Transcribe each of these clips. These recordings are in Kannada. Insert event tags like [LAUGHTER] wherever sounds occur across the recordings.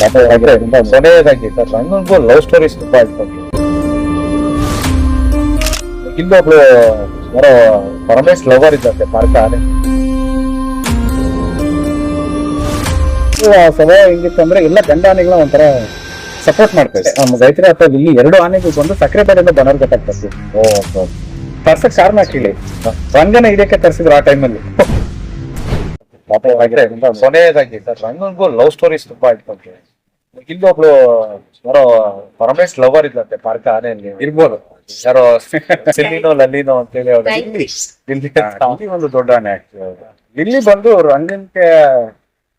ಕೊನೆಯದಾಗಿ ಸರ್ ರಂಗನ್ಗೂ ಲವ್ ಸ್ಟೋರೀಸ್ ತುಂಬಾ ಇಷ್ಟ ಇಲ್ಲೊಬ್ಳು ಯಾರೋ ಪರಮೇಶ್ ಲವರ್ ಇದ್ದಂತೆ ಪಾರ್ಕ ಆನೆ ಸ್ವಭಾವ ಹೆಂಗಿತ್ತು ಅಂದ್ರೆ ಎಲ್ಲ ಗಂಡ ಆನೆಗಳ ಒಂಥರ ಸಪೋರ್ಟ್ ಮಾಡ್ತೇವೆ ನಮ್ಮ ಗೈತ್ರಿ ಅಥವಾ ಇಲ್ಲಿ ಎರಡು ಆನೆಗಳು ಬಂದು ಸಕ್ಕರೆ ಪಡೆಯಿಂದ ಬನರ್ ತರ್ಸಿ ಓ ತರ್ಸಕ್ ಕಾರಣ ಕೇಳಿ ರಂಗನ ಇದಕ್ಕೆ ತರಿಸಿದ್ರು ಆ ಟೈಮಲ್ಲಿ ಕೊನೆಯದಾಗಿ ಸರ್ ರಂಗನ್ಗೂ ಲವ್ ಸ್ಟೋರೀಸ್ ತುಂಬಾ ಇಷ್ಟ ಇಲ್ಲೊಬ್ಳು ಯಾರೋ ಪರಮೇಶ್ ಲವರ್ ಇದ್ಲಂತೆ ಪಾರ್ಕ ಆನೆಯಲ್ಲಿ ಇರ್ಬೋದು. ಯಾರೋ ಸಿಲ್ಲಿನೋ ಲಲ್ಲಿನೋ ಅಂತೇಳಿ ಅವ್ರು. ಇಲ್ಲಿ ಇಲ್ಲಿ ಒಂದು ದೊಡ್ಡ ಆನೆ. ಇಲ್ಲಿ ಬಂದು ರಂಗನ್ಗೆ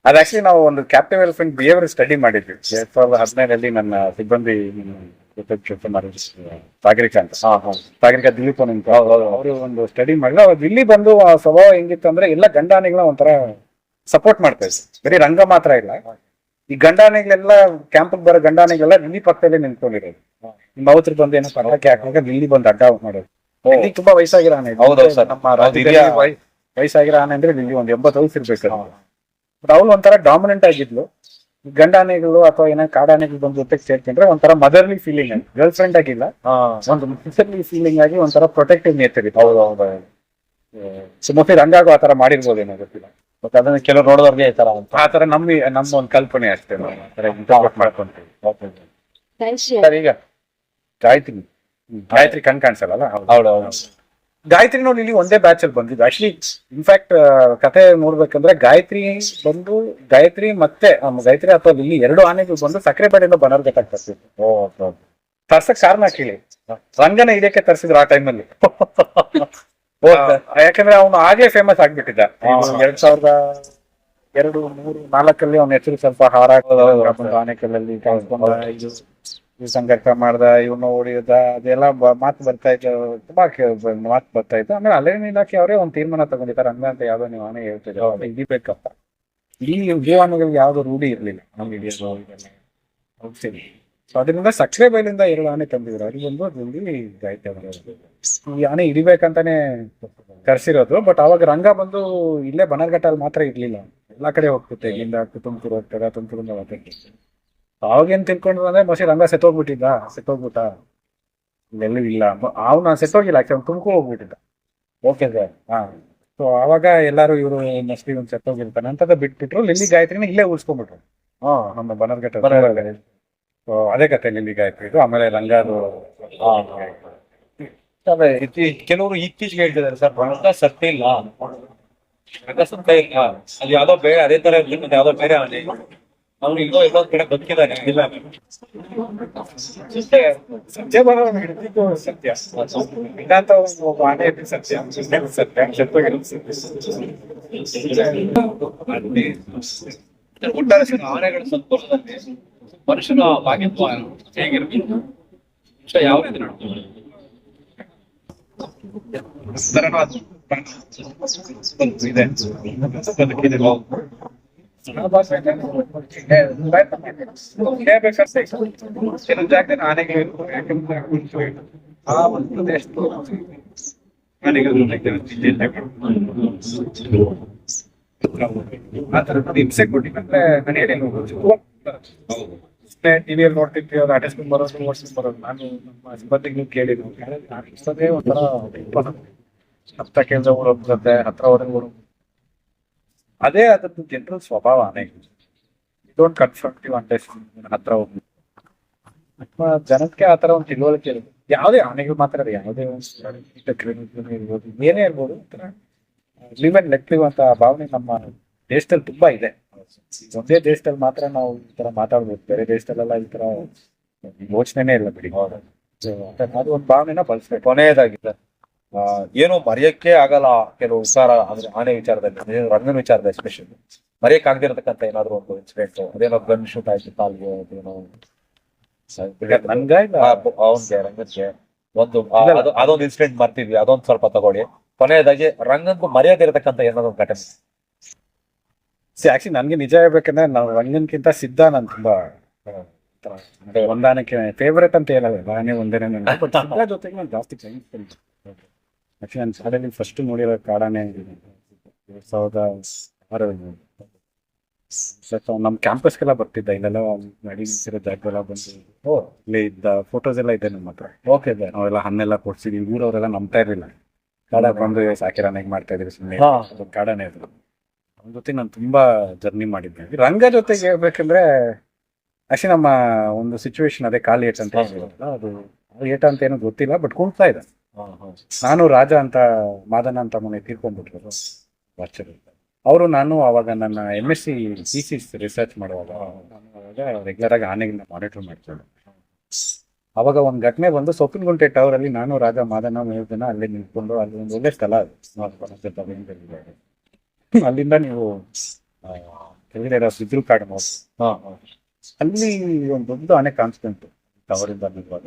ಅದ್ ಆಕ್ಚುಲಿ ನಾವು ಒಂದು ಕ್ಯಾಪ್ಟಿವ್ ಎಲಿಫೆಂಟ್ ಬಿಹೇವಿಯರ್ ಸ್ಟಡಿ ಮಾಡಿದ್ವಿ. ಎರಡ್ ಸಾವಿರದ ಹದಿನೈದರಲ್ಲಿ ನನ್ನ ಸಿಬ್ಬಂದಿ ಸಾಗರಿಕಾ ಅಂತ. ಹಾ ಹಾ. ಸಾಗರಿಕಾ ದಿಲೀಪ್ ಅಂತ. ಅವರು ಒಂದು ಸ್ಟಡಿ ಮಾಡಿದ್ರು. ಅವಾಗ ಇಲ್ಲಿ ಬಂದು ಆ ಸ್ವಭಾವ ಹೆಂಗಿತ್ತು ಅಂದ್ರೆ ಎಲ್ಲ ಗಂಡಾನಿಗಳ ಒಂಥರ ಸಪೋರ್ಟ್ ಮಾಡ್ತಾ ಇದ್ರು. ಬರೀ ರಂಗ ಮಾತ್ರ ಇಲ್ಲ. ಈ ಗಂಡಾನೆಗಳೆಲ್ಲ ಕ್ಯಾಂಪ್ ಬರೋ ಗಂಡಾನೆಗಳೆಲ್ಲ ನಿಲ್ಲಿ ಪಕ್ಕದಲ್ಲೇ ನಿಂತ್ಕೊಂಡಿರೋದು. ನಿಮ್ಮ ಅವತ್ರ ಬಂದು ಏನೋ ಪಟಾಕಿ ಹಾಕುವಾಗ ನಿಲ್ಲಿ ಬಂದು ಅಡ್ಡ ಮಾಡೋದು. ಇಲ್ಲಿ ತುಂಬಾ ವಯಸ್ಸಾಗಿರೋ ಆನೆ ಇದು. ಹೌದೌದು ಸರ್. ನಮ್ಮ ಹೌದು, ರಾಜ್ಯದಲ್ಲಿ ಹಿರಿಯ- ವಯ್- ವಯಸ್ಸಾಗಿರೋ ಆನೆ ಅಂದ್ರೆ ನಿಲ್ಲಿ ಒಂದ್ ಎಂಬತ್ತು ವಯಸ್ಸು ಇರ್ಬೇಕು ಬಟ್ ಅವಳು ಒಂಥರ ಡಾಮಿನೆಂಟ್ ಆಗಿದ್ಲು. ಈ ಗಂಡಾನೆಗಳು ಅಥವಾ ಏನೋ ಕಾಡಾನೆಗಳು ಬಂದು ಜೊತೆಗೆ ಸೇರ್ಕೊಂಡ್ರೆ ಒಂಥರ ಮದರ್ಲಿ ಫೀಲಿಂಗ್ ಆಗಿ ಗರ್ಲ್ ಫ್ರೆಂಡ್ ಆಗಿಲ್ಲ ಒಂದು ಮದರ್ಲಿ ಫೀಲಿಂಗ್ ಆಗಿ ಒಂಥರ ಪ್ರೊಟೆಕ್ಟಿವ್ ನೇಚರ್ ಹೌದೌದು. ಹೌದು ಹೌದು ಸೊ ಮತ್ತೆ ರಂಗಾಗೂ ಆತರ ಮಾಡಿರ್ಬೋದೇನೋ ಗೊತ್ತಿಲ್ಲ. ಮತ್ತೆ ಅದನ್ನ ಕೆಲವ್ರು ನೋಡೋದವ್ರಿಗೆ ಈ ತರ ಅಂತ. ಆ ತರ ನಮ್ಮ ನಮ್ಮ ಒಂದ್ ಕಲ್ಪನೆ ಅಷ್ಟೇ ನಾವು. ಆ ತರ ಮಾಡ್ಕೊಂತೀವಿ. ಸರ್ ಈಗ ಗಾಯತ್ರಿ. ಗಾಯತ್ರಿ ಕಣ್ ಕಾಣಿಸಲ್ಲ ಹೌದು. ಹೌದು ಹೌದು. ಗಾಯತ್ರಿ ನೋಡಿ ಇಲ್ಲಿ ಒಂದೇ ಬ್ಯಾಚ್ ಅಲ್ಲಿ ಬಂದಿದ್ದು. ಆಕ್ಚುಲಿ ಇನ್ಫ್ಯಾಕ್ಟ್ ಕತೆ ನೋಡ್ಬೇಕಂದ್ರೆ ಗಾಯತ್ರಿ ಬಂದು ಗಾಯತ್ರಿ ಮತ್ತೆ ಆ, ಗಾಯತ್ರಿ ಅಥವಾ ಇಲ್ಲಿ ಎರಡು ಆನೆಗಳು ಬಂದು ಸಕ್ಕರೆಪೇಟೆಯಿಂದ ಬನರ್ಘಟ್ಟ ತರ್ಸಿದ್ರು ಓ. ತರ್ಸಕ್ ಕಾರಣ ಕೇಳಿ. ರಂಗನ ಇದಕ್ಕೆ ತರ್ಸಿದ್ರು ಆ ಟೈಮಲ್ಲಿ [LAUGHS] ಯಾಕಂದ್ರೆ ಅವನು ಹಾಗೆ ಫೇಮಸ್ ಆಗ್ಬಿಟ್ಟಿದ್ದ. ಎರಡ್ ಸಾವಿರದ ಎರಡು ಮೂರು ನಾಲ್ಕಲ್ಲಿ ಅವನ ಹೆಸರು ಸ್ವಲ್ಪ ಹಾರಾಕ ಆನೆಕಲ್ಲಲ್ಲಿ ಇದು ಸಂಘರ್ಷ ಮಾಡ್ದ ಇವನು ಹೊಡಿಯೋದ ಅದೆಲ್ಲ ಮಾತು ಬರ್ತಾ ಇತ್ತು ತುಂಬಾ ಮಾತು ಬರ್ತಾ ಇತ್ತು. ಆಮೇಲೆ ಅರಣ್ಯ ಇಲಾಖೆ ಅವರೇ ಒಂದು ತೀರ್ಮಾನ ತಗೊಂಡಿದ್ದಾರೆ. ಹಂಗ ಅಂತ ಯಾವ್ದೋ ನೀವು ಆನೆ ಹೇಳ್ತಿದ್ರು ಹಿಡಿಬೇಕಪ್ಪ. ಈ ಜೀವಾಣುಗಳಿಗೆ ಯಾವ್ದು ರೂಢಿ ಇರ್ಲಿಲ್ಲ ನಮ್ಗೆ ಹಿಡಿಯೋದು ಔಷಧಿ ಸೊ ಅದರಿಂದ ಸಕ್ಕರೆ ಬೈಲಿಂದ ಎರಡು ಆನೆ ತಂದಿದ್ರು. ಅದು ಬಂದು ಅದ್ರಲ್ಲಿ ಗಾಯತ್ರಿ ಅವರು. ಈ ಆನೆ ಹಿಡಿಬೇಕಂತಾನೆ ಕರ್ಸಿರೋದು ಬಟ್ ಅವಾಗ ರಂಗ ಬಂದು ಇಲ್ಲೇ ಬನರ್ಘಟ್ಟಲ್ಲಿ ಮಾತ್ರ ಇರ್ಲಿಲ್ಲ. ಎಲ್ಲಾ ಕಡೆ ಹೋಗ್ತಿತ್ತೆ ಇಲ್ಲಿಂದ ತುಮಕೂರು ಹೋಗ್ತಾರೆ ತುಮಕೂರು ಹೋಗ್ತಾರೆ ಅವಾಗೇನ್ ತಿಳ್ಕೊಂಡ್ರು ಅಂದ್ರೆ ಮಸಿ ರಂಗ ಸೆತ್ತೋಗ್ಬಿಟ್ಟಿದ್ದ ಸೆತ್ತೋಗ್ಬಿಟ್ಟ. ಇಲ್ಲೆಲ್ಲೂ ಇಲ್ಲ. ಅವನ ಸೆತ್ತೋಗಿಲ್ಲ ಆಕ್ಚುಲಿ ತುಮಕೂರು ಹೋಗ್ಬಿಟ್ಟಿದ್ದ. ಓಕೆ ಸರ್ ಹಾ. ಸೊ ಅವಾಗ ಎಲ್ಲಾರು ಇವರು ಮೋಸ್ಟ್ಲಿ ಒಂದು ಸೆತ್ತೋಗಿರ್ತಾನೆ ಅಂತದ ಬಿಟ್ಬಿಟ್ರು. ಲಿಲ್ಲಿ ಗಾಯತ್ರಿನ ಇಲ್ಲೇ ಉಳಿಸ್ಕೊಂಡ್ಬಿಟ್ರು. ಹಾ ನಮ್ಮ ಬನರ್ಘಟ್ಟ. ಅದೇ ಕತೆ ನಿಮಗೆ ಆಯ್ತು ಇದು ಆಮೇಲೆ ಲಂಗಾದು ಕೆಲವರು ಇತ್ತೀಚೆಗೆ ಹೇಳ್ತಿದ್ದಾರೆ ಸರ್ ರಂಗ ಸತ್ಯ ಇಲ್ಲ ಸತ್ಯ ಇಲ್ಲ ಅಲ್ಲಿ ಯಾವ್ದೋ ಬೇರೆ ಅದೇ ತರ ಅದು ಯಾವ್ದೋ ಬೇರೆ ಅಲ್ಲಿ ಅವ್ನು ಇಲ್ಲೋ ಎಲ್ಲೋ ಕಡೆ ಬದುಕಿದ್ದಾನೆ ಇಲ್ಲ ಸತ್ಯ ಬರೋದು ಸತ್ಯ ಆನೆ ಇದ್ದು ಸತ್ಯ ಸತ್ಯ ಸತ್ಯ ಆನೆಗಳ ಸಂತೋಷದಲ್ಲಿ ಮನುಷ್ಯನ ಭಾಗ್ಯತ್ವ ಹೇಗಿರ್ಬೇಕು ಮನುಷ್ಯ ಯಾವ ರೀತಿ ನಡ್ಕೊಂಡು ಇದೆ ಬದುಕಿದೆ ಕೆಲವು ಜಾಗದಲ್ಲಿ ಆನೆಗಳು ಯಾಕಂದ್ರೆ ಆ ಒಂದು ದೇಶದ್ದು ಆನೆಗಳು ಆ ತರ ಹಿಂಸೆ ಕೊಟ್ಟಿದ್ರೆ ಮನೆಯಲ್ಲಿ ಟಿವಿಯಲ್ಲಿ ನೋಡ್ತಿರ್ತೀವಿ ಆಟಿಸ್ಕೊಂಡ್ ಬರೋದು ಓಡಿಸ್ಕೊಂಡ್ ಬರೋದು ನಾನು ನಮ್ಮ ಸಿಬ್ಬಂದಿಗಳು ಕೇಳಿದ್ರು ಆಟಿಸೋದೇ ಒಂಥರ ಹತ್ತ ಕೇಂದ್ರ ಓಡೋಗ್ತದೆ ಹತ್ರ ಹೋದ್ರೆ ಓಡೋ ಅದೇ ಅದ್ರದ್ದು ಜನರ ಸ್ವಭಾವ ಡೋಂಟ್ ಕನ್ಫರ್ಟಿವ್ ಅಂಡರ್ಸ್ಟ್ಯಾಂಡ್ ಹತ್ರ ಹೋಗಿ. ಅಥವಾ ಜನಕ್ಕೆ ಆ ತರ ಒಂದು ತಿಳುವಳಿಕೆ ಇರ್ಬೋದು ಯಾವುದೇ ಆನೆಗಳು ಮಾತ್ರ ಯಾವುದೇ ಒಂದು ಇರ್ಬೋದು, ಏನೇ ಇರ್ಬೋದು, ಒಂಥರ ಲಿವ್ ಅಂಡ್ ಲೆಟ್ ಲಿವ್ ಅಂತ ಭಾವನೆ ನಮ್ಮ ದೇಶದಲ್ಲಿ ತುಂಬಾ ಇದೆ. ಒಂದೇ ದೇಶದಲ್ಲಿ ಮಾತ್ರ ನಾವು ಈ ತರ ಮಾತಾಡ್ಬೋದು. ಬೇರೆ ದೇಶದಲ್ಲೆಲ್ಲ ಈ ತರ ಯೋಚನೆನೇ ಇಲ್ಲ ಬಿಡಿ. ಅದು ಒಂದು ಭಾವನೆನ ಬಳಸ್ಬೇಕು. ಕೊನೆಯದಾಗಿ ಏನು ಮರೆಯಕ್ಕೆ ಆಗಲ್ಲ ಕೆಲವು ವಿಚಾರ ಅಂದ್ರೆ ಆನೆ ವಿಚಾರದಲ್ಲಿ ರಂಗನ ವಿಚಾರದಲ್ಲಿ ಎಸ್ಪೆಷಲಿ ಮರೆಯಕ್ ಆಗದಿರತಕ್ಕಂತ ಏನಾದ್ರು ಒಂದು ಇನ್ಸಿಡೆಂಟ್ ಅದೇನೋ ಗನ್ ಶೂಟ್ ಆಯ್ತು ಕಾಲ್ಗೆ ಅದೇನೋ ನಂಗೆ ಅವನ್ಗೆ ರಂಗನ್ಗೆ. ಒಂದು ಅದೊಂದು ಇನ್ಸಿಡೆಂಟ್ ಮರ್ತಿದ್ವಿ. ಅದೊಂದು ಸ್ವಲ್ಪ ತಗೊಳ್ಳಿ. ಕೊನೆಯದಾಗಿ ರಂಗನ್ಗೂ ಮರೆಯದಿರತಕ್ಕಂತ ಏನಾದ್ರು ಒಂದು ಘಟನೆ ಆಕ್ಚುಲಿ ನನಗೆ ನಿಜ ಹೇಳ್ಬೇಕಂದ್ರೆ ನಾವು ರಂಗನ್ಕಿಂತ ಸಿದ್ಧ ನಾನು ತುಂಬಾ ಆ, ಒಂಥರ ಅಂದ್ರೆ ಹೊಂದಾಣಿಕೆ ಫೇವ್ರೇಟ್ ಅಂತ ಹೇಳಲ್ಲ ನಾನೇ ಒಂದೇನೆ ನನಗೆ [LAUGHS] ಬಟ್ ಸಿದ್ಧ ಜೊತೆಗೆ ನಾನು ಜಾಸ್ತಿ ಆಕ್ಚುಲಿ ನಾನು ಶಾಲೆಯಲ್ಲಿ ಫಸ್ಟ್ ನೋಡಿರೋ ಕಾಡಾನೆ ಎರಡ್ ಸಾವಿರದ ಆರು ಸ್ವಲ್ಪ ನಮ್ ಕ್ಯಾಂಪಸ್ಗೆಲ್ಲ ಬರ್ತಿದ್ದ ಇಲ್ಲೆಲ್ಲ ನಡಿ ನಿಂತಿರೋ ಜಾಗದೆಲ್ಲ ಬಂದು ಓ ಇಲ್ಲಿ ಇದ್ದ ಫೋಟೋಸ್ ಎಲ್ಲ ಇದೆ ನಮ್ಮ ಹತ್ರ. ಓಕೆ ಇದೆ ನಾವೆಲ್ಲ ಹಣ್ಣೆಲ್ಲ ಕೊಡ್ಸಿದ್ವಿ ಊರವರೆಲ್ಲ ನಂಬ್ತಾ ಇರಲಿಲ್ಲ. ಕಾಡ ಬಂದು ಸಾಕಿರಾನೆಗೆ ಮಾಡ್ತಾ ಇದ್ರಿ ಸುಮ್ಮನೆ ಹಾ. ಅದು ಇದ್ರು ಅವ್ನ ಜೊತೆ ನಾನು ತುಂಬಾ ಜರ್ನಿ ಮಾಡಿದ್ದೆ. ರಂಗ ಜೊತೆಗೆ ಹೇಳ್ಬೇಕಂದ್ರೆ ಅಷ್ಟೇ ನಮ್ಮ ಒಂದು ಸಿಚುವೇಶನ್ ಅದೇ ಕಾಲ್ ಏಟ್ ಅಂತ ಹೇಳಿದ್ರಲ್ಲ, ಅದು ಅದು ಏಟ ಅಂತ ಏನೋ ಗೊತ್ತಿಲ್ಲ ಬಟ್ ಕುಣ್ತಾ ಇದೆ. ನಾನು ರಾಜ ಅಂತ ಮಾದನ ಅಂತ ಮೊನ್ನೆ ತೀರ್ಕೊಂಡ್ಬಿಟ್ರು ವಾಚರ್ ಅವರು ನಾನು ಅವಾಗ ನನ್ನ M S C thesis research ಮಾಡುವಾಗ ರೆಗ್ಯುಲರ್ ಆಗಿ ಆನೆಗಳನ್ನ ಮಾನಿಟರ್ ಮಾಡ್ತಿದ್ದೆ ಅವಾಗ ಒಂದು ಘಟನೆ ಬಂದು ಸೊಪ್ಪಿನಗುಂಟೆ ಟವರ್ ಅಲ್ಲಿ ನಾನು ರಾಜ ಮಾದನ ಮೂರು ಅಲ್ಲಿ ಅಲ್ಲೇ ನಿಂತ್ಕೊಂಡು ಅಲ್ಲಿ ಒಂದು ಒಳ್ಳೆ ಸ್ಥಳ ಅದು. [LAUGHS] ಅಲ್ಲಿಂದ ನೀವು ಸಿದ್ರು ಕೆಳಗಡೆ ಇರೋ ಬಿದ್ರು ಕಾಡು ಅಲ್ಲಿ ಒಂದು ದೊಡ್ಡ ಅನೇಕ ಕಾಣಿಸ್ಕೊಂತು ಟವರಿಂದ ಇಂದ ನಿಂತ್ವಾಗ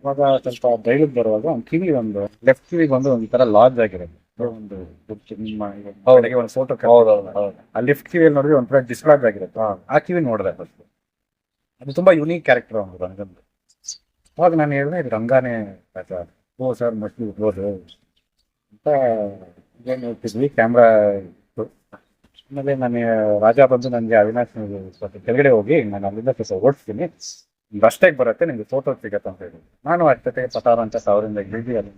ಇವಾಗ ಸ್ವಲ್ಪ ಬಯಲಿಗೆ ಬರುವಾಗ ಒಂದು ಕಿವಿ ಒಂದು ಲೆಫ್ಟ್ ಕಿವಿಗೆ ಒಂದು ಒಂಥರ ಲಾಡ್ಜ್ ಆಗಿರೋದು ಒಂದು ನಿಮ್ಮ ಒಂದು ಫೋಟೋ ಆ ಲೆಫ್ಟ್ ಕಿವಿಯಲ್ಲಿ ನೋಡಿದ್ರೆ ಒಂಥರ ಡಿಸ್ಲಾಡ್ಜ್ ಆಗಿರುತ್ತೆ. ಆ ಕಿವಿ ನೋಡಿದೆ ಫಸ್ಟ್ ಅದು ತುಂಬಾ ಯುನೀಕ್ ಕ್ಯಾರೆಕ್ಟರ್ ಒಂದು ರಂಗಂದು ಅವಾಗ ನಾನು ಹೇಳಿದೆ ಇದು ರಂಗಾನೇ ರಾಜ. ಓ ಸರ್ ಮೋಸ್ಟ್ಲಿ ಇರ್ಬೋದು ಅಂತ ಏನು ಹೇಳ್ತಿದ್ವಿ ಕ್ಯಾಮ್ರಾ ಆಮೇಲೆ ನಾನು ರಾಜ ಬಂದು ನನಗೆ ಅವಿನಾಶ್ ಸ್ವಲ್ಪ ಕೆಳಗಡೆ ಹೋಗಿ ನಾನು ಅಲ್ಲಿಂದ ಸ್ವಲ್ಪ ಓಡಿಸ್ತೀನಿ. ರಸ್ತೆಗೆ ಬರುತ್ತೆ, ನಿಮ್ಗೆ ಫೋಟೋ ಸಿಗತ್ತೆ ಅಂತ ಹೇಳಿ. ನಾನು ಅಷ್ಟೇ ಪಟಾರ ಅಂತ ಸಾವಿರದಿಂದ ಇಳಿದಿ ಅಲ್ಲಿ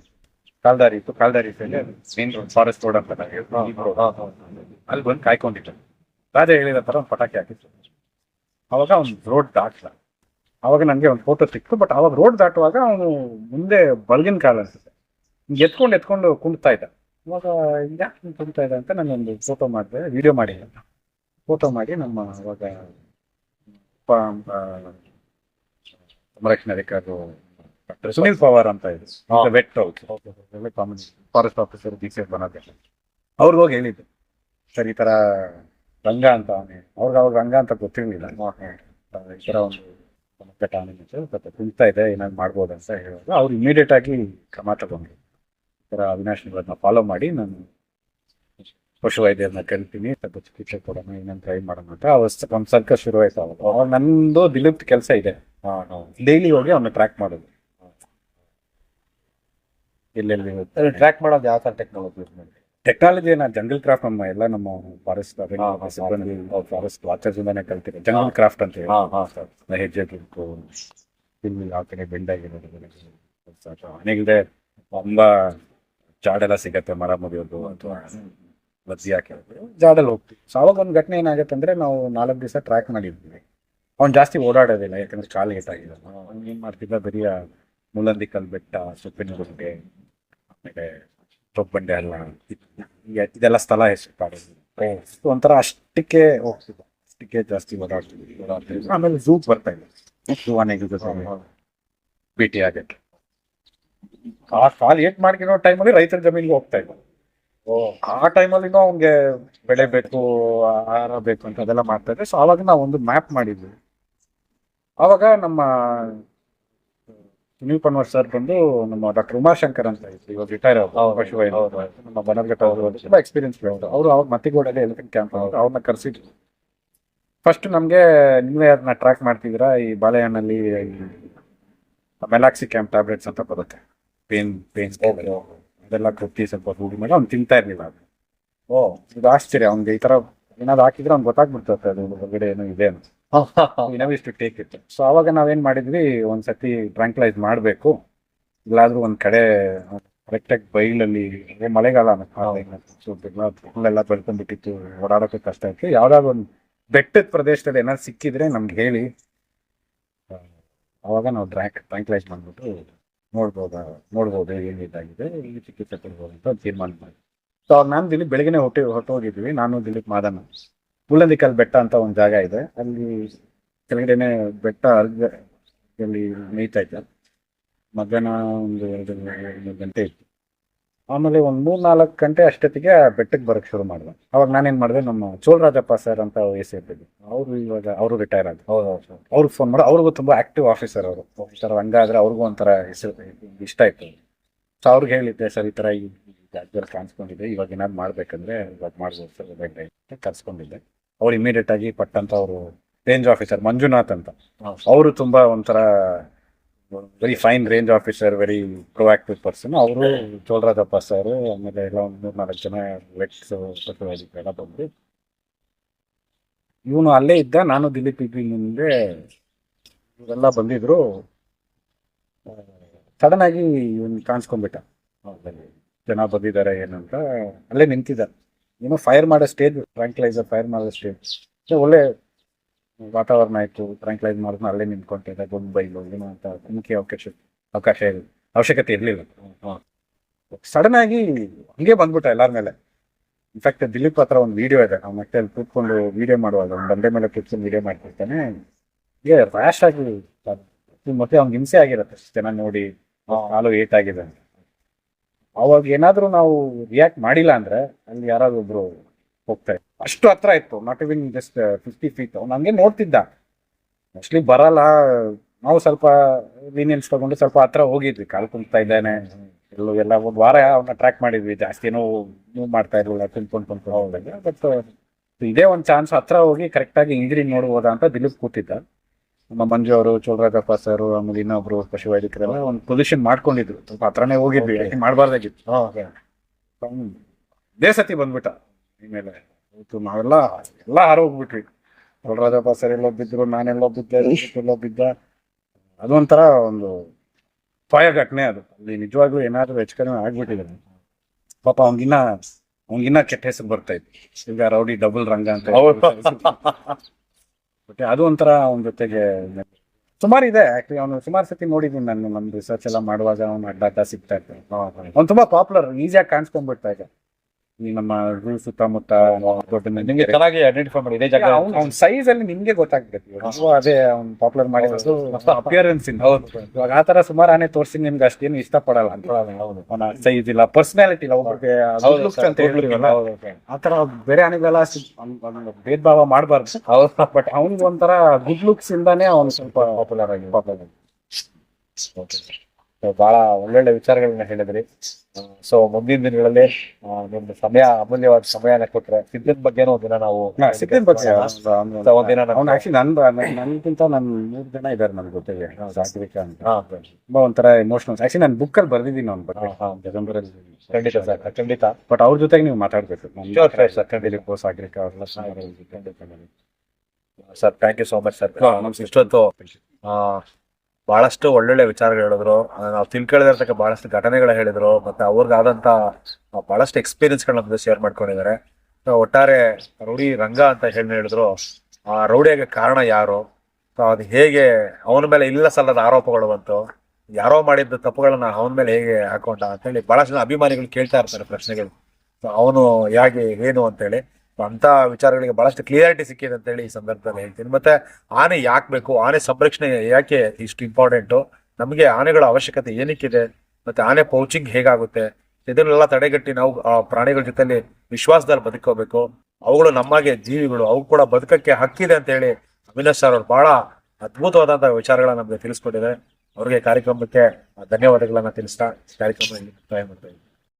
ಕಾಲ್ದಾರಿ ಇತ್ತು, ಕಾಲ್ದಾರಿ ಮೇನ್ ರೋಡ್ ಫಾರೆಸ್ಟ್ ರೋಡ್ ಅಂತ. ಅಲ್ಲಿ ಬಂದು ಕಾಯ್ಕೊಂಡಿದ್ದೆ. ರಾಜ ಹೇಳಿದ ತರ ಒಂದು ಪಟಾಕಿ ಹಾಕಿತ್ತು ಅವಾಗ ಅವ್ನು ರೋಡ್ ದಾಟ್ಲ. ಅವಾಗ ನನಗೆ ಒಂದು ಫೋಟೋ ಸಿಕ್ತು ಬಟ್ ಅವಾಗ ರೋಡ್ ದಾಟುವಾಗ ಅವನು ಮುಂದೆ ಬಲ್ಗಿನ ಕಾಲ ಅನ್ಸುತ್ತೆ. ಎತ್ಕೊಂಡು ಎತ್ಕೊಂಡು ಕುಣ್ತಾ ಇದ್ದ. ಅವಾಗ ಯಾಕೆ ತುಂಬ್ತಾ ಇದೆ ಅಂತ ನಾನು ಒಂದು ಫೋಟೋ ಮಾಡಿದೆ ವಿಡಿಯೋ ಮಾಡಿ. ಫೋಟೋ ಮಾಡಿ ನಮ್ಮ ಅವಾಗ ಅಧಿಕಾರಿ ಡಾಕ್ಟರ್ ಸುನಿಲ್ ಪವಾರ್ ಅಂತ ಇದೆ. ವೆಟ್ ಫಾರೆಸ್ಟ್ ಆಫೀಸರ್ ಸಿ ಬನ್ನೋದೆ ಅವ್ರಿಗೆ ಹೋಗಿ ಹೇಳಿದ್ದೆ. ಸರ್ ಈ ತರ ರಂಗ ಅಂತ ಅವನೇ ಅವ್ರಿಗೆ ಅವಾಗ ರಂಗ ಅಂತ ಗೊತ್ತಿರಲಿಲ್ಲ. ಈ ತರ ಒಂದು ಆನೆ ಇದೆ, ಸ್ವಲ್ಪ ಕುಂತಾ ಇದೆ ಏನಾದ್ರು ಮಾಡ್ಬೋದು ಅಂತ ಹೇಳೋದು. ಅವ್ರು ಇಮಿಡಿಯೇಟ್ ಆಗಿ ಕ್ರಮ ತಗೊಂಡ್ರು. ಈ ತರ ಅವಿನಾಶ್ ಅದನ್ನ ಫಾಲೋ ಮಾಡಿ ನಾನು ಪಶುವೈದ್ಯರನ್ನ ಕರಿತೀನಿ ಸ್ವಲ್ಪ ಚಿಕಿತ್ಸೆ ಕೊಡೋಣ ಇನ್ನೊಂದು ಟ್ರೈ ಮಾಡೋಣ ಅಂತ ಅವಸ್ಥೆ ಒಂದು ಸರ್ಕಸ್ ಶುರು ಆಯ್ತು ಅವಾಗ ನಂದು ದಿಲೀಪ್ ಕೆಲಸ ಇದೆ ಡೈಲಿ ಹೋಗಿ ಅವನ್ನ ಟ್ರ್ಯಾಕ್ ಮಾಡೋದು ಎಲ್ಲೆಲ್ಲಿ ಟ್ರ್ಯಾಕ್ ಮಾಡೋದು ಯಾವ ತರ ಟೆಕ್ನಾಲಜಿ ಟೆಕ್ನಾಲಜಿ ನಾ ಜಂಗಲ್ ಕ್ರಾಫ್ಟ್ ನಮ್ಮ ಎಲ್ಲ ನಮ್ಮ ಫಾರೆಸ್ಟ್ ಫಾರೆಸ್ಟ್ ವಾಚರ್ಸ್ ಇಂದಾನೆ ಕಲ್ತಿರೋ ಜಂಗಲ್ ಕ್ರಾಫ್ಟ್ ಅಂತ ಹೇಳಿ ಹೆಜ್ಜೆ ಇಲ್ಲಿ ಆ ಕಡೆ ಬೆಂಡ್ ಆಗಿರೋದು ತುಂಬಾ ಜಾಡೆಲ್ಲ ಸಿಗತ್ತೆ ಮರ ಮುಗಿಯೋದು ಅಥವಾ ಲದ್ದಿ ಹಾಕಿರೋದು ಜಾಡಲ್ಲಿ ಹೋಗ್ತೀವಿ ಸೊ ಅವಾಗ ಒಂದು ಘಟನೆ ಏನಾಗುತ್ತೆ ಅಂದ್ರೆ ನಾವು ನಾಲ್ಕು ದಿವಸ ಟ್ರ್ಯಾಕ್ ಮಾಡಿರ್ತೀವಿ ಅವ್ನು ಜಾಸ್ತಿ ಓಡಾಡೋದಿಲ್ಲ ಯಾಕಂದ್ರೆ ಕಾಲು ಏಟಾಗಿದೆ ಅವ್ನು ಏನು ಮಾಡ್ತಿದ್ದ? ಬರೀ ಮುಳ್ಳಂದಿ ಬೆಟ್ಟ ಸೊಪ್ಪಿನ ಗುಂಡೆ ಆಮೇಲೆ ಅಲ್ಲ ಇದ್- ಇದೆಲ್ಲ ಸ್ಥಳ ಹೆಸರು ಕಾಡೋದು. ಒಂಥರ ಅಷ್ಟಕ್ಕೆ ಹೋಗ್ತಿದ್ದ. ಅಷ್ಟಕ್ಕೆ ಜಾಸ್ತಿ ಓಡಾಡ್ತಿದ್ವಿ ಓಡಾಡ್ತಿದ್ವಿ ಆಮೇಲೆ ಝೂ ಬರ್ತಾ ಇಲ್ಲ ಝೂ ಅನೇಕ ಭೇಟಿ ಆಗಕ್ಕೆ ಆ ಕಾಲ್ ಏಟ್ ಮಾಡ್ಕಿರೋ ಟೈಮಲ್ಲಿ ರೈತರ ಜಮೀನಿಗೆ ಹೋಗ್ತಾ ಇದ್ದ ಆ ಟೈಮಲ್ಲಿ ಅವ್ನಿಗೆ ಬೆಳೆ ಬೇಕು ಆಹಾರ ಬೇಕು ಅಂತ ಅದೆಲ್ಲ ಮಾಡ್ತಾ ಇದ್ದೆ ಸೊ ಅವಾಗ ನಾವು ಒಂದು ಮ್ಯಾಪ್ ಮಾಡಿದ್ವಿ. ಅವಾಗ ನಮ್ಮ ಸುನೀಲ್ ಪನ್ವರ್ ಸರ್ ಬಂದು ನಮ್ಮ ಡಾಕ್ಟರ್ ಉಮಾಶಂಕರ್ ಅಂತ ಇದ್ರು. ಇವಾಗ ರಿಟೈರ್. ನಮ್ಮ ಬನರ್ಘಟ್ಟ ಅವರು ತುಂಬಾ ಎಕ್ಸ್ಪೀರಿಯನ್ಸ್ ಅವರು. ಅವ್ರ ಮತ್ತಿಗೋಡಲ್ಲಿ ಎಲೆಕ್ಟ್ರಿಕ್ ಕ್ಯಾಂಪ್ ಅವ್ರನ್ನ ಕರೆಸಿದ್ರು. ಫಸ್ಟ್ ನಮ್ಗೆ ನೀವೇ ಅದನ್ನ ಟ್ರ್ಯಾಕ್ ಮಾಡ್ತಿದ್ದೀರಾ? ಈ ಬಾಳೆಹಣ್ಣಲ್ಲಿ ಮೆಲಾಕ್ಸಿ ಕ್ಯಾಂಪ್ ಟ್ಯಾಬ್ಲೆಟ್ಸ್ ಅಂತ ಬರುತ್ತೆ. ಪೇನ್ ಪೇನ್ ಅದೆಲ್ಲ ಕೊಟ್ಟು ಸ್ವಲ್ಪ ರೂಢಿ ಮಾಡಿ ಅವ್ನು ತಿಂತಾ ಇರಲಿಲ್ಲ ಅದು ಓ ಇದು ಆಶ್ಚರ್ಯ. ಅವ್ನಿಗೆ ಈ ತರ ಏನಾದ್ರು ಹಾಕಿದ್ರೆ ಅವ್ನ್ ಗೊತ್ತಾಗ್ಬಿಡ್ತದೆ ಅದು ಹೊರಗಡೆ ಏನೋ ಇದೆ ಅಂತ. ಇಷ್ಟು ಟೇಕ್ ಇತ್ತು ಸೊ ಅವಾಗ ನಾವೇನ್ ಮಾಡಿದ್ವಿ ಒಂದ್ಸತಿ ಟ್ರಾಂಕ್ಲೈಸ್ ಮಾಡಬೇಕು. ಇಲ್ಲಾದ್ರೂ ಒಂದ್ ಕಡೆ ಕರೆಕ್ಟಾಗಿ ಬೈಲಲ್ಲಿ ಮಳೆಗಾಲ ಫುಲ್ಲೆಲ್ಲ ಬೆಳ್ಕೊಂಡ್ಬಿಟ್ಟಿತ್ತು. ಓಡಾಡೋಕೆ ಕಷ್ಟ ಆಯ್ತು ಯಾವ್ದಾದ್ರು ಒಂದು ಬೆಟ್ಟದ ಪ್ರದೇಶದಲ್ಲಿ ಏನಾದ್ರು ಸಿಕ್ಕಿದ್ರೆ ನಮ್ಗೆ ಹೇಳಿ. ಅವಾಗ ನಾವು ಟ್ರ್ಯಾಂಕ್ ಟ್ರಾಂಕ್ಲೈಸ್ ಮಾಡ್ಬಿಟ್ಟು ನೋಡ್ಬೋದಾ? ನೋಡ್ಬೋದು ಏನು ಇದಾಗಿದೆ ಇಲ್ಲಿ ಚಿಕಿತ್ಸೆ ಕೊಡ್ಬೋದು ಅಂತ ತೀರ್ಮಾನ ಮಾಡಿ. ಸೊ ಅವಾಗ ನಾನು ದಿಲೀಪ್ ಬೆಳಗ್ಗೆನೆ ಹೊಟ್ಟೆ ಹೊಟ್ಟೋಗಿದ್ವಿ ನಾನು ದಿಲೀಪ್ ಮಾದನ. ಮುಳ್ಳಂದಿಕಲ್ ಬೆಟ್ಟ ಅಂತ ಒಂದು ಜಾಗ ಇದೆ. ಅಲ್ಲಿ ಕೆಳಗಡೆನೆ ಬೆಟ್ಟ ಅಲ್ಲಿ ಮೇಯ್ತಾ ಇದ್ದ. ಮಧ್ಯಾಹ್ನ ಒಂದು ಎರಡು ಗಂಟೆ ಇತ್ತು. ಆಮೇಲೆ ಒಂದು ಮೂರ್ ನಾಲ್ಕು ಗಂಟೆ ಅಷ್ಟೊತ್ತಿಗೆ ಬೆಟ್ಟಕ್ಕೆ ಬರಕ್ ಶುರು ಮಾಡಿದೆ. ಅವಾಗ ನಾನೇನ್ ಮಾಡಿದೆ ನಮ್ಮ ಚೋಳರಾಜಪ್ಪ ಸರ್ ಅಂತ ಎಸ್ ಇರ್ತಿದ್ವಿ ಅವರು ಇವಾಗ ಅವರು ರಿಟೈರ್ ಆದ್ರು. ಅವ್ರಿಗೆ ಫೋನ್ ಮಾಡಿ. ಅವ್ರಿಗೂ ತುಂಬಾ ಆಕ್ಟಿವ್ ಆಫೀಸರ್ ಅವರು. ಆಫೀಸರ್ ಹಂಗಾದ್ರೆ ಅವ್ರಿಗೂ ಒಂಥರ ಹೆಸರು ಇಷ್ಟ ಆಯ್ತು ಸೊ ಅವ್ರಿಗೆ ಹೇಳಿದ್ದೆ ಸರ್ ಈ ತರ ಈ ಜಾಗದಲ್ಲಿ ಕಾಣಿಸ್ಕೊಂಡಿದೆ. ಇವಾಗ ಏನಾದ್ರು ಮಾಡ್ಬೇಕಂದ್ರೆ ಇವಾಗ ಮಾಡ್ಬೋದು ಸರ್ ಬೆಟ್ಟ ಕರ್ಸ್ಕೊಂಡಿದ್ದೆ. ಅವ್ರು ಇಮಿಡಿಯೇಟ್ ಆಗಿ ಪಟ್ಟಂತ ಅವರು ರೇಂಜ್ ಆಫೀಸರ್ ಮಂಜುನಾಥ್ ಅಂತ. ಅವರು ತುಂಬಾ ಒಂಥರ very fine range officer very proactive person ಅವರು ಚೋಳರಾಜಪ್ಪ ಸರ್ ಆಮೇಲೆ ಎಲ್ಲ ಒಂದು ಮೂರು ನಾಲ್ಕು ಜನ ವೆಟ್ಸ್ ಎಲ್ಲ ಬಂದು ಇವನು ಅಲ್ಲೇ ಇದ್ದ, ನಾನು ದಿಲೀಪ್ ಇದ್ವಿ ಮುಂದೆ. ಇವರೆಲ್ಲ ಬಂದಿದ್ರು. ಸಡನ್ ಆಗಿ ಇವನ್ ಕಾಣಿಸ್ಕೊಂಡ್ಬಿಟ್ಟ. ಜನ ಬಂದಿದ್ದಾರೆ ಏನಂತ, ಅಲ್ಲೇ ನಿಂತಿದ್ದ ಏನೋ ಫೈರ್ ಮಾಡೋ ಸ್ಟೇಜ್ ಟ್ರ್ಯಾಂಕ್ಲೈಸರ್ ಫೈರ್ ಮಾಡೋ ಸ್ಟೇಜ್ ಒಳ್ಳೆ ವಾತಾವರಣ ಇತ್ತು ಟ್ರಾಂಕ್ಲೈಸ್ ಮಾಡಿದ್ನ ಅಲ್ಲೇ ನಿಂತ್ಕೊಂಡಿದ್ದೆ ದೊಡ್ಡ ಬೈಲು ಏನೋ ಅಂತ ಮುಖ್ಯ ಅವಕಾಶ ಅವಕಾಶ ಇಲ್ಲ ಅವಶ್ಯಕತೆ ಇರಲಿಲ್ಲ. ಸಡನ್ ಆಗಿ ಹಂಗೆ ಬಂದ್ಬಿಟ್ಟ ಎಲ್ಲರ ಮೇಲೆ. ಇನ್ಫ್ಯಾಕ್ಟ್ ದಿಲೀಪ್ ಹತ್ರ ಒಂದು ವಿಡಿಯೋ ಇದೆ ಅವ್ನ ಮತ್ತೆ ಅಲ್ಲಿ ಕೂತ್ಕೊಂಡು ವಿಡಿಯೋ ಮಾಡುವಾಗ ಒಂದು ಬಂಡೆ ಮೇಲೆ ಕೂತ್ಕೊಂಡು ವಿಡಿಯೋ ಮಾಡ್ತಿರ್ತಾನೆ. ಹೀಗೆ ರ್ಯಾಶ್ ಆಗಿ ಮತ್ತೆ ಅವ್ನಿಗೆ ಹಿಂಸೆ ಆಗಿರತ್ತೆ ಜನ ನೋಡಿ ಕಾಲು ಏಟ್ ಆಗಿದೆ ಅವಾಗ ಏನಾದ್ರೂ ನಾವು ರಿಯಾಕ್ಟ್ ಮಾಡಿಲ್ಲ ಅಂದ್ರೆ ಅಲ್ಲಿ ಯಾರಾದ್ರೂ ಒಬ್ರು ಹೋಗ್ತಾರೆ. ಅಷ್ಟು ಹತ್ರ ಇತ್ತು not even just fifty feet ಅವ್ನು ಹಂಗೆ ನೋಡ್ತಿದ್ದ. ಮೋಸ್ಟ್ಲಿ ಬರಲ್ಲ ನಾವು ಸ್ವಲ್ಪ ಲೀನಿಯನ್ಸ್ ತಗೊಂಡು ಸ್ವಲ್ಪ ಹತ್ರ ಹೋಗಿದ್ವಿ. ಕಾಲು ಕುಂತಾ ಇದ್ದಾನೆ. ಎಲ್ಲೂ ಎಲ್ಲ ಒಂದು ವಾರ ಅವನ್ನ ಟ್ರ್ಯಾಕ್ ಮಾಡಿದ್ವಿ. ಜಾಸ್ತಿ ಏನೋ ಮೂವ್ ಮಾಡ್ತಾ ಇರಲಿಲ್ಲ ಕುಂತ್ಕೊಂಡು ಕುಂತ್ಕೊಂಡು ಬಟ್ ಇದೇ ಒಂದು ಚಾನ್ಸ್ ಹತ್ರ ಹೋಗಿ ಕರೆಕ್ಟಾಗಿ ಇಂಜರಿ ನೋಡ್ಬೋದಾ ಅಂತ ದಿಲೀಪ್ ಕೂತಿದ್ದ. ನಮ್ಮ ಮಂಜು ಅವರು ಚೋಳರಾಜಪ್ಪ ಸರ್ ಆಮೇಲೆ ಇನ್ನೊಬ್ರು ಪಶುವೈದ್ಯಕರೆಲ್ಲ ಒಂದು ಪೊಸಿಷನ್ ಮಾಡ್ಕೊಂಡಿದ್ರು. ಸ್ವಲ್ಪ ಹತ್ರನೇ ಹೋಗಿದ್ವಿ. ಮಾಡಬಾರ್ದಾಗಿತ್ತು. ಇದೇ ಸತಿ ಬಂದ್ಬಿಟ್ಟ. ಮೇಲೆ ಇವತ್ತು ನಾವೆಲ್ಲ ಎಲ್ಲ ಹಾರೋಗ್ಬಿಟ್ವಿ ಬಲರಾಜಪ್ಪ ಸರ್ ಎಲ್ಲೋ ಬಿದ್ರು ನಾನೆಲ್ಲೋ ಬಿದ್ದೆ ಎಲ್ಲೋ ಬಿದ್ದ. ಅದೊಂಥರ ಒಂದು ಪಾಯ ಘಟನೆ ಅದು. ಅಲ್ಲಿ ನಿಜವಾಗ್ಲೂ ಏನಾದ್ರು ಹೆಚ್ಚು ಕಡಿಮೆ ಆಗ್ಬಿಟ್ಟಿದೆ. ಪಾಪ ಅವ್ನಿಗಿನ್ನ ಅವ್ನಿಗಿನ್ನ ಕೆಟ್ಟ ಹೆಸರು ಬರ್ತಾ ಇತ್ತು. ಈಗ ರೌಡಿ ಡಬಲ್ ರಂಗ ಅಂತ ಬಟ್ ಅದು ಒಂಥರ ಅವನ ಜೊತೆಗೆ ಸುಮಾರು ಇದೆ. ಆಕ್ಚುಲಿ ಅವನು ಸುಮಾರು ಸತಿ ನೋಡಿದ್ದೀನಿ ನಾನು. ನಮ್ಮ ರಿಸರ್ಚ್ ಎಲ್ಲ ಮಾಡುವಾಗ ಅವ್ನು ಅಡ್ಡ ಅಡ್ಡ ಸಿಗ್ತಾ ಇರ್ತಾನೆ ಅವ್ನು ತುಂಬಾ ಪಾಪ್ಯುಲರ್ ಈಸಿಯಾಗಿ ಕಾಣಿಸ್ಕೊಂಡ್ಬಿಡ್ತಾ ಇದೆ ನಮ್ಮ ರೂಲ್ ಸುತ್ತಮುತ್ತ ದೊಡ್ಡ ನಿಮ್ಗೆ ಚೆನ್ನಾಗಿ ಐಡೆಂಟಿಫೈ ಮಾಡಿ ಇದೇ ಜಾಗ ಅವ್ನ ಸೈಜ್ ಅಲ್ಲಿ ನಿಮ್ಗೆ ಇವಾಗ ಅದೇ ಅವ್ನು ಪಾಪ್ಯುಲರ್ ಮಾಡಿರೋದು ಅಪಿಯರೆನ್ಸ್ ಇಂದ. ಇವಾಗ ತರ ಸುಮಾರು ಆನೆ ತೋರಿಸಿ ನಿಮ್ಗೆ ಅಷ್ಟೇನು ಇಷ್ಟಪಡಲ್ಲ ಹೌದು ಅವನ ಸೈಜ್ ಇಲ್ಲ ಪರ್ಸನಾಲಿಟಿ ಇಲ್ಲ ಒಬ್ಬರಿಗೆ ಹೌದು. ಅಂತ good ಆ ತರ ಹೌದು, ಆತರ ಬೇರೆ ಆನೆಗಳೆಲ್ಲ ಭೇದ ಭಾವ ಮಾಡಬಾರ್ದು. ಹೌದು. ಬಟ್ ಅವ್ನಿಗೆ ಒಂಥರ ಗುಡ್ ಲುಕ್ಸ್ ಇಂದಾನೆ ಅವ್ನು ಸ್ವಲ್ಪ ಪಾಪ್ಯುಲರ್ ಆಗಿ ಪಾಪ್ಯುಲರ್ So, ಬಹಳ ಒಳ್ಳೊಳ್ಳೆ ವಿಚಾರಗಳನ್ನ ಹೇಳಿದ್ರಿ. ಸೊ ಮುಂದಿನ ದಿನಗಳಲ್ಲಿ ನಿಮ್ದು ಸಮಯ ಅಮೂಲ್ಯವಾದ ಸಮಯನ ಕೊಟ್ರೆ ಸಿದ್ಧದ ಬಗ್ಗೆನೂ ಒಂದಿನ ನಾವು ಸಿದ್ಧದ ಬಗ್ಗೆ ಒಂದಿನ ಆಕ್ಚುಲಿ ನನ್ ನನ್ಗಿಂತ ನನ್ ಮೂರ್ ಜನ ಇದಾರೆ ನನ್ ಜೊತೆಗೆ. ಸಾತ್ವಿಕ ಅಂತ. ತುಂಬಾ ಒಂಥರ ಎಮೋಷನಲ್ ಆಕ್ಚುಲಿ ನಾನು ಬುಕ್ ಅಲ್ಲಿ ಬರ್ದಿದ್ದೀನಿ ಅವ್ನ ಬಗ್ಗೆ. ಡಿಸೆಂಬರ್ ಖಂಡಿತ ಸರ್ ಖಂಡಿತ. ಬಟ್ ಅವ್ರ ಜೊತೆಗೆ ನೀವು ಮಾತಾಡ್ಬೇಕು. ಖಂಡಿತ. ಅವರೆಲ್ಲ ಸುಮಾರು sir thank you so much sir ನಮಸ್ತೆ. ಇಷ್ಟೊತ್ತು ಬಹಳಷ್ಟು ಒಳ್ಳೊಳ್ಳೆ ವಿಚಾರಗಳು ಹೇಳಿದ್ರು. ನಾವು ತಿಳ್ಕೊಳ್ಳಿರ್ತಕ್ಕ ಬಹಳಷ್ಟು ಘಟನೆಗಳು ಹೇಳಿದ್ರು. ಮತ್ತೆ ಅವ್ರಿಗಾದಂತ ಬಹಳಷ್ಟು ಎಕ್ಸ್ಪೀರಿಯನ್ಸ್ಗಳನ್ನ ನಮ್ದು ಶೇರ್ ಮಾಡ್ಕೊಂಡಿದ್ದಾರೆ. ಒಟ್ಟಾರೆ ರೌಡಿ ರಂಗ ಅಂತ ಹೇಳಿ ಹೇಳಿದ್ರು. ಆ ರೌಡಿಯಾಗ ಕಾರಣ ಯಾರು? ಅದು ಹೇಗೆ ಅವನ ಮೇಲೆ ಇಲ್ಲ ಸಲ್ಲದ ಆರೋಪಗಳು ಬಂತು? ಯಾರೋ ಮಾಡಿದ್ದ ತಪ್ಪುಗಳನ್ನ ಅವನ ಮೇಲೆ ಹೇಗೆ ಹಾಕೊಂಡ ಅಂತೇಳಿ ಬಹಳಷ್ಟು ಅಭಿಮಾನಿಗಳು ಕೇಳ್ತಾ ಇರ್ತಾರೆ ಪ್ರಶ್ನೆಗಳು. ಅವನು ಹೇಗೆ, ಏನು ಅಂತೇಳಿ ಅಂತ ವಿಚಾರಗಳಿಗೆ ಬಹಳಷ್ಟು ಕ್ಲಿಯರಿಟಿ ಸಿಕ್ಕಿದೆ ಅಂತ ಹೇಳಿ ಈ ಸಂದರ್ಭದಲ್ಲಿ ಹೇಳ್ತೀನಿ. ಮತ್ತೆ ಆನೆ ಯಾಕೆ ಬೇಕು? ಆನೆ ಸಂರಕ್ಷಣೆ ಯಾಕೆ ಇಷ್ಟು ಇಂಪಾರ್ಟೆಂಟು ನಮಗೆ ಆನೆಗಳ ಅವಶ್ಯಕತೆ ಏನಕ್ಕಿದೆ? ಮತ್ತೆ ಆನೆ ಪೌಚಿಂಗ್ ಹೇಗಾಗುತ್ತೆ? ಇದನ್ನೆಲ್ಲ ತಡೆಗಟ್ಟಿ ನಾವು ಪ್ರಾಣಿಗಳ ಜೊತೆಲಿ ವಿಶ್ವಾಸದಲ್ಲಿ ಬದುಕೋಬೇಕು ಅವುಗಳು ನಮಗೆ ಜೀವಿಗಳು. ಅವು ಕೂಡ ಬದುಕಕ್ಕೆ ಹಕ್ಕಿದೆ ಅಂತ ಹೇಳಿ ಅವಿನಾಶ್ ಸರ್ ಅವರು ಬಹಳ ಅದ್ಭುತವಾದಂತಹ ವಿಚಾರಗಳನ್ನ ನಮಗೆ ತಿಳಿಸ್ಕೊಟ್ಟಿದೆ ಅವ್ರಿಗೆ ಕಾರ್ಯಕ್ರಮಕ್ಕೆ ಧನ್ಯವಾದಗಳನ್ನ ತಿಳಿಸ್ತಾ ಕಾರ್ಯಕ್ರಮ